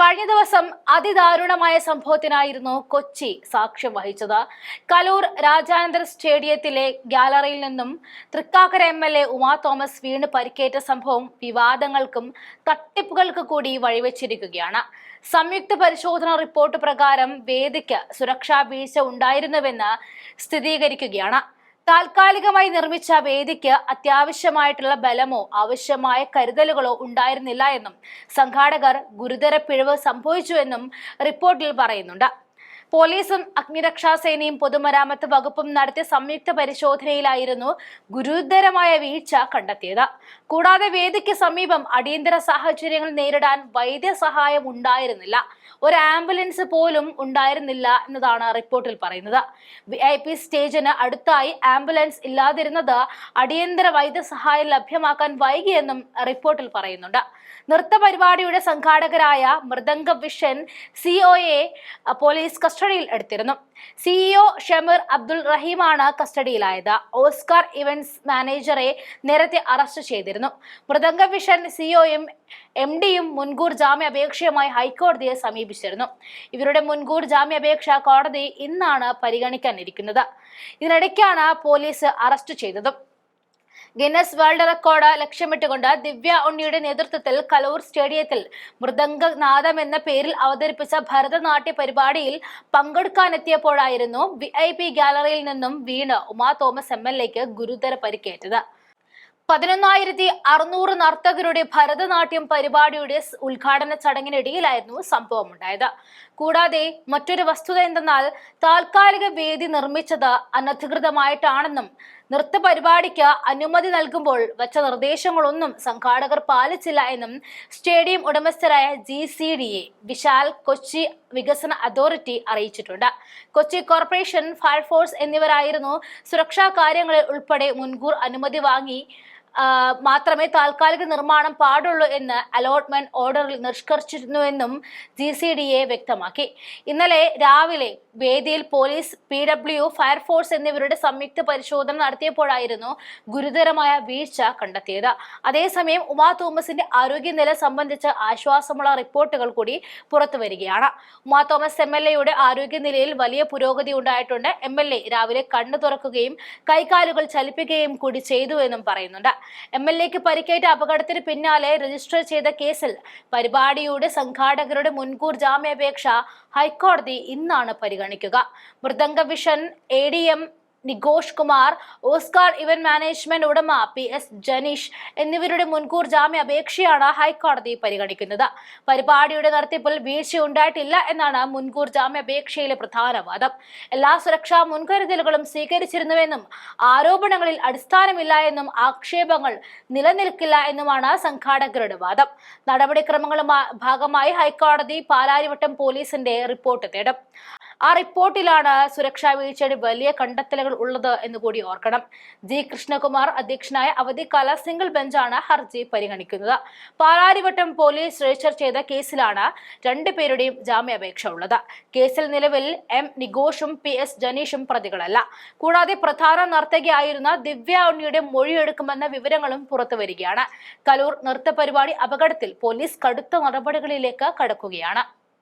കഴിഞ്ഞ ദിവസം അതിദാരുണമായ സംഭവത്തിനായിരുന്നു കൊച്ചി സാക്ഷ്യം വഹിച്ചത്. കലൂർ രാജാനന്ദർ സ്റ്റേഡിയത്തിലെ ഗ്യാലറിയിൽ നിന്നും Thrikkakara M L A Uma Thomas വീണ് പരിക്കേറ്റ സംഭവം വിവാദങ്ങൾക്കും തട്ടിപ്പുകൾക്ക് കൂടി വഴിവെച്ചിരിക്കുകയാണ്. സംയുക്ത പരിശോധന റിപ്പോർട്ട് പ്രകാരം വേദിക്ക് സുരക്ഷാ വീഴ്ച ഉണ്ടായിരുന്നുവെന്ന് സ്ഥിരീകരിക്കുകയാണ്. താൽക്കാലികമായി നിർമ്മിച്ച വേദിക്ക് അത്യാവശ്യമായിട്ടുള്ള ബലമോ ആവശ്യമായ കരുതലുകളോ ഉണ്ടായിരുന്നില്ല എന്നും സംഘാടകർ ഗുരുതര പിഴവ് സംഭവിച്ചുവെന്നും റിപ്പോർട്ടിൽ പറയുന്നുണ്ട്. പോലീസും അഗ്നിരക്ഷാസേനയും പൊതുമരാമത്ത് വകുപ്പും നടത്തിയ സംയുക്ത പരിശോധനയിലായിരുന്നു ഗുരുതരമായ വീഴ്ച കണ്ടെത്തിയത്. കൂടാതെ വേദിക്ക് സമീപം അടിയന്തര സാഹചര്യങ്ങൾ നേരിടാൻ വൈദ്യസഹായം ഉണ്ടായിരുന്നില്ല. ഒരു ആംബുലൻസ് പോലും ഉണ്ടായിരുന്നില്ല എന്നതാണ് റിപ്പോർട്ടിൽ പറയുന്നത്. വി ഐ പി സ്റ്റേജിന് അടുത്തായി ആംബുലൻസ് ഇല്ലാതിരുന്നത് അടിയന്തര വൈദ്യസഹായം ലഭ്യമാക്കാൻ വൈകിയെന്നും റിപ്പോർട്ടിൽ പറയുന്നുണ്ട്. നൃത്ത പരിപാടിയുടെ സംഘാടകരായ മൃദംഗ വിഷൻ സിഒയെ പോലീസ് കസ്റ്റഡിയിൽ എടുത്തിരുന്നു. സിഇഒ ഷമീർ അബ്ദുൾ റഹീമാണ് കസ്റ്റഡിയിലായത്. ഓസ്കാർ ഇവന്റ്സ് മാനേജറെ നേരത്തെ അറസ്റ്റ് ചെയ്തിരുന്നു. മൃദംഗ വിഷൻ സിഇഒയും എം ഡിയും മുൻകൂർ ജാമ്യാപേക്ഷയുമായി ഹൈക്കോടതിയെ സമീപിച്ചിരുന്നു. ഇവരുടെ മുൻകൂർ ജാമ്യാപേക്ഷ കോടതി ഇന്നാണ് പരിഗണിക്കാനിരിക്കുന്നത്. ഇതിനിടയ്ക്കാണ് പോലീസ് അറസ്റ്റ് ചെയ്തതും. ഗിന്നസ് വേൾഡ് റെക്കോർഡ് ലക്ഷ്യമിട്ടുകൊണ്ട് ദിവ്യ ഉണ്ണിയുടെ നേതൃത്വത്തിൽ കലൂർ സ്റ്റേഡിയത്തിൽ മൃദംഗനാഥം എന്ന പേരിൽ അവതരിപ്പിച്ച ഭരതനാട്യ പരിപാടിയിൽ പങ്കെടുക്കാനെത്തിയപ്പോഴായിരുന്നു വി ഐ പി ഗാലറിയിൽ നിന്നും വീണ് ഉമാ തോമസ് എം എൽ എക്ക് ഗുരുതര പരിക്കേറ്റത്. പതിനൊന്നായിരത്തി അറുന്നൂറ് നർത്തകരുടെ ഭരതനാട്യം പരിപാടിയുടെ ഉദ്ഘാടന ചടങ്ങിനിടയിലായിരുന്നു സംഭവം ഉണ്ടായത് കൂടാതെ മറ്റൊരു വസ്തുത എന്തെന്നാൽ താൽക്കാലിക വേദി നിർമ്മിച്ചത് അനധികൃതമായിട്ടാണെന്നും നൃത്ത പരിപാടിക്ക് അനുമതി നൽകുമ്പോൾ വച്ച നിർദ്ദേശങ്ങളൊന്നും സംഘാടകർ പാലിച്ചില്ല എന്നും stadium ഉടമസ്ഥരായ G C D A Vishal Kochi വികസന അതോറിറ്റി അറിയിച്ചിട്ടുണ്ട്. കൊച്ചി കോർപ്പറേഷൻ ഫയർഫോഴ്സ് എന്നിവരായിരുന്നു സുരക്ഷാ കാര്യങ്ങളിൽ ഉൾപ്പെടെ മുൻകൂർ അനുമതി വാങ്ങി മാത്രമേ താൽക്കാലിക നിർമ്മാണം പാടുള്ളൂ എന്ന് അലോട്ട്മെന്റ് ഓർഡറിൽ നിഷ്കർഷിച്ചിരുന്നുവെന്നും ജി സി ഡി എ വ്യക്തമാക്കി. ഇന്നലെ രാവിലെ വേദിയിൽ പോലീസ് പി ഡബ്ല്യു ഫയർഫോഴ്സ് എന്നിവരുടെ സംയുക്ത പരിശോധന നടത്തിയപ്പോഴായിരുന്നു ഗുരുതരമായ വീഴ്ച കണ്ടെത്തിയത്. അതേസമയം ഉമാ തോമസിന്റെ ആരോഗ്യനില സംബന്ധിച്ച് ആശ്വാസമുള്ള റിപ്പോർട്ടുകൾ കൂടി പുറത്തു വരികയാണ്. ഉമാ തോമസ് എം എൽ എയുടെ ആരോഗ്യനിലയിൽ വലിയ പുരോഗതി ഉണ്ടായിട്ടുണ്ട്. എം എൽ എ രാവിലെ കണ്ണു തുറക്കുകയും കൈകാലുകൾ ചലിപ്പിക്കുകയും കൂടി ചെയ്തു എന്നും പറയുന്നുണ്ട്. എം എൽ എക്ക് പരിക്കേറ്റ അപകടത്തിന് പിന്നാലെ രജിസ്റ്റർ ചെയ്ത കേസിൽ പരിപാടിയുടെ സംഘാടകരുടെ മുൻകൂർ ജാമ്യാപേക്ഷ ഹൈക്കോടതി ഇന്നാണ് പരിഗണിക്കുക. Mridanga vision A D M Nighosh Kumar Oscar event management ഉടമ പി എസ് ജനീഷ് എന്നിവരുടെ മുൻകൂർ ജാമ്യ അപേക്ഷയാണ് ഹൈക്കോടതി പരിഗണിക്കുന്നത്. പരിപാടിയുടെ നടത്തിപ്പിൽ വീഴ്ച ഉണ്ടായിട്ടില്ല എന്നാണ് മുൻകൂർ ജാമ്യാപേക്ഷയിലെ പ്രധാന വാദം. എല്ലാ സുരക്ഷാ മുൻകരുതലുകളും സ്വീകരിച്ചിരുന്നുവെന്നും ആരോപണങ്ങളിൽ അടിസ്ഥാനമില്ല എന്നും ആക്ഷേപങ്ങൾ നിലനിൽക്കില്ല എന്നുമാണ് സംഘാടകരുടെ വാദം. നടപടിക്രമങ്ങളുമായി ഭാഗമായി ഹൈക്കോടതി പാലാരിവട്ടം പോലീസിന്റെ റിപ്പോർട്ട് തേടും. ആ റിപ്പോർട്ടിലാണ് സുരക്ഷാ വീഴ്ചയുടെ വലിയ കണ്ടെത്തലുകൾ ഉള്ളത് എന്ന് കൂടി ഓർക്കണം. ജി കൃഷ്ണകുമാർ അധ്യക്ഷനായ അവധിക്കാല സിംഗിൾ ബെഞ്ചാണ് ഹർജി പരിഗണിക്കുന്നത്. പാലാരിവട്ടം പോലീസ് രജിസ്റ്റർ ചെയ്ത കേസിലാണ് രണ്ടുപേരുടെയും ജാമ്യാപേക്ഷ ഉള്ളത്. കേസിൽ നിലവിൽ എം നിഘോഷും പി എസ് ജനീഷും പ്രതികളല്ല. കൂടാതെ പ്രധാന നർത്തകിയായിരുന്ന ദിവ്യ ഉണ്ണിയുടെ മൊഴിയെടുക്കുമെന്ന വിവരങ്ങളും പുറത്തു വരികയാണ്. കലൂർ നൃത്ത പരിപാടി അപകടത്തിൽ പോലീസ് കടുത്ത നടപടികളിലേക്ക് കടക്കുകയാണ്.